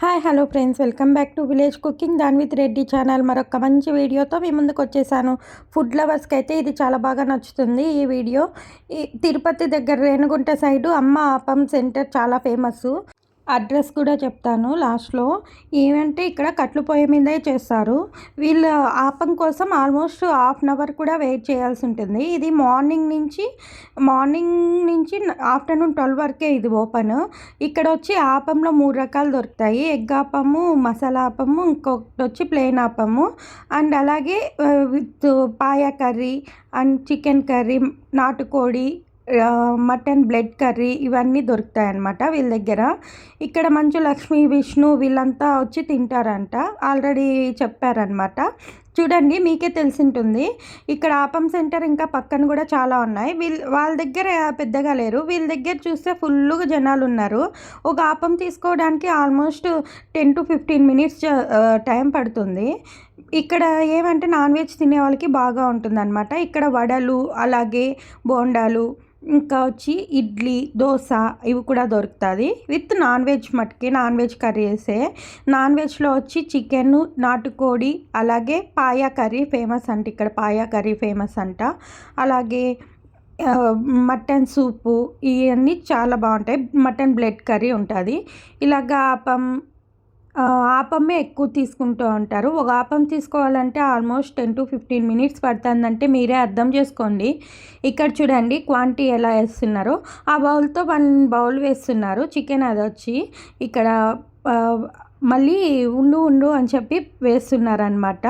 Hi hello friends welcome back to village cooking don with Reddy channel మరొక మంచి వీడియోతో మీ ముందుకు వచ్చేసాను. ఫుడ్ లవర్స్కి అయితే ఇది చాలా బాగా నచ్చుతుంది ఈ వీడియో ఈ తిరుపతి దగ్గర రేణుగుంట సైడు అమ్మ ఆపం సెంటర్ చాలా ఫేమస్ అడ్రస్ కూడా చెప్తాను లాస్ట్లో. ఏమంటే ఇక్కడ కట్లు పొయ్యి మీదే చేస్తారు. వీళ్ళు ఆపం కోసం ఆల్మోస్ట్ హాఫ్ అన్ అవర్ కూడా వెయిట్ చేయాల్సి ఉంటుంది. ఇది మార్నింగ్ నుంచి మార్నింగ్ నుంచి ఆఫ్టర్నూన్ ట్వెల్వ్ వరకే ఇది ఓపెన్. ఇక్కడ వచ్చి ఆపంలో మూడు రకాలు దొరుకుతాయి. ఎగ్ ఆపము మసాలా ఆపము ఇంకొకటి వచ్చి ప్లెయిన్ ఆపము. అండ్ అలాగే with paya curry and chicken curry నాటుకోడి మటన్ బ్లడ్ కర్రీ ఇవన్నీ దొరుకుతాయి అన్నమాట వీళ్ళ దగ్గర. ఇక్కడ మంచు లక్ష్మి విష్ణు వీళ్ళంతా వచ్చి తింటారంట. ఆల్రెడీ చెప్పారనమాట చూడండి మీకే తెలిసింటుంది. ఇక్కడ ఆపం సెంటర్ ఇంకా పక్కన కూడా చాలా ఉన్నాయి. వీళ్ళు వాళ్ళ దగ్గర పెద్దగా లేరు. వీళ్ళ దగ్గర చూస్తే ఫుల్గా జనాలు ఉన్నారు. ఒక ఆపం తీసుకోవడానికి almost ten to fifteen minutes time పడుతుంది. ఇక్కడ ఏమంటే నాన్ వెజ్ తినే వాళ్ళకి బాగా ఉంటుందన్నమాట. ఇక్కడ వడలు అలాగే బోండాలు ఇంకా వచ్చి ఇడ్లీ దోశ ఇవి కూడా దొరుకుతుంది. విత్ నాన్ వెజ్ మటుకి నాన్ వెజ్ కర్రీసే నాన్ వెజ్లో వచ్చి చికెన్ నాటుకోడి అలాగే పాయా కర్రీ ఫేమస్ అంట ఇక్కడ. పాయా కర్రీ ఫేమస్ అంట. అలాగే మటన్ సూపు ఇవన్నీ చాలా బాగుంటాయి. మటన్ బ్లడ్ కర్రీ ఉంటుంది. ఇలాగ ఆపం ఆపమే ఎక్కువ తీసుకుంటూ ఉంటారు. ఒక ఆపం తీసుకోవాలంటే almost ten to fifteen minutes పడుతుందంటే మీరే అర్థం చేసుకోండి. ఇక్కడ చూడండి క్వాంటిటీ ఎలా వేస్తున్నారో. ఆ బౌల్తో వన్ బౌల్ వేస్తున్నారు. చికెన్ అది వచ్చి ఇక్కడ మళ్ళీ ఉండు ఉండు అని చెప్పి వేస్తున్నారనమాట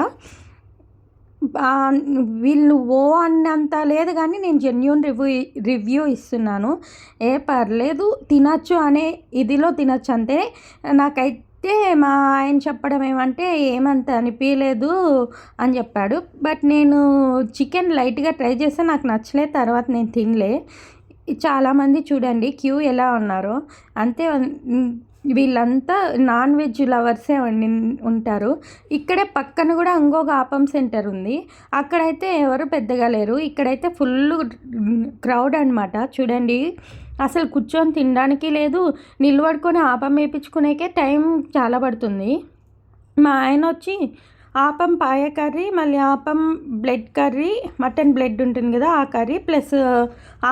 వీళ్ళు ఓ అన్నంత లేదు కానీ నేను జెన్యున్ రివ్యూ రివ్యూ ఇస్తున్నాను. ఏ పర్లేదు తినచ్చు అనే ఇదిలో తినచ్చు. అంతే నాకైతే అయితే మా ఆయన చెప్పడం ఏమంటే ఏమంత అనిపించలేదు అని చెప్పాడు. బట్ నేను చికెన్ లైట్గా ట్రై చేస్తే నాకు నచ్చలేదు తర్వాత నేను తినలే. చాలామంది చూడండి క్యూ ఎలా ఉన్నారో. అంతే వీళ్ళంతా నాన్ వెజ్ లవర్సే వండి ఉంటారు. ఇక్కడే పక్కన కూడా ఇంకొక ఆపం సెంటర్ ఉంది. అక్కడైతే ఎవరు పెద్దగా లేరు. ఇక్కడైతే ఫుల్ క్రౌడ్ అనమాట చూడండి. అసలు కూర్చొని తినడానికి లేదు నిలబడుకొని ఆపం వేయించుకునేకే టైం చాలా పడుతుంది. మా ఆయన వచ్చి ఆపం పాయ కర్రీ మళ్ళీ appam blood curry mutton blood ఉంటుంది కదా ఆ curry plus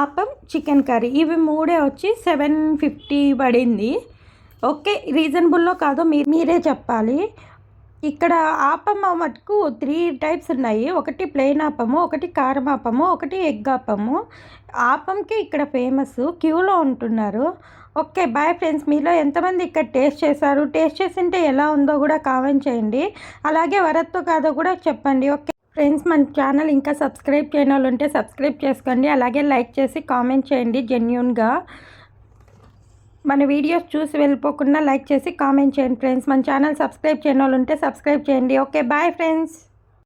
appam chicken curry. ఇవి మూడే వచ్చి సెవెన్ ఫిఫ్టీ పడింది. ఓకే రీజనబుల్లో కాదో మీ మీరే చెప్పాలి. ఇక్కడ ఆపం మటుకు త్రీ టైప్స్ ఉన్నాయి. ఒకటి ప్లెయిన్ ఆపము ఒకటి కారం ఆపము ఒకటి ఎగ్ ఆపము. ఆపంకి ఇక్కడ ఫేమస్ క్యూలో ఉంటున్నారు. Okay bye friends. మీలో ఎంతమంది ఇక్కడ టేస్ట్ చేశారు? టేస్ట్ చేసింటే ఎలా ఉందో కూడా కామెంట్ చేయండి. అలాగే వరత్తో కాదో కూడా చెప్పండి. ఓకే ఫ్రెండ్స్ మన ఛానల్ ఇంకా సబ్స్క్రైబ్ చేయని వాళ్ళు ఉంటే సబ్స్క్రైబ్ చేసుకోండి. అలాగే లైక్ చేసి కామెంట్ చేయండి జెన్యున్గా. మన వీడియోస్ చూసి వెళ్ళిపోకుండా లైక్ చేసి కామెంట్ చేయండి ఫ్రెండ్స్. మన ఛానల్ సబ్స్క్రైబ్ చేయని వాళ్ళు ఉంటే సబ్స్క్రైబ్ చేయండి. Okay bye friends.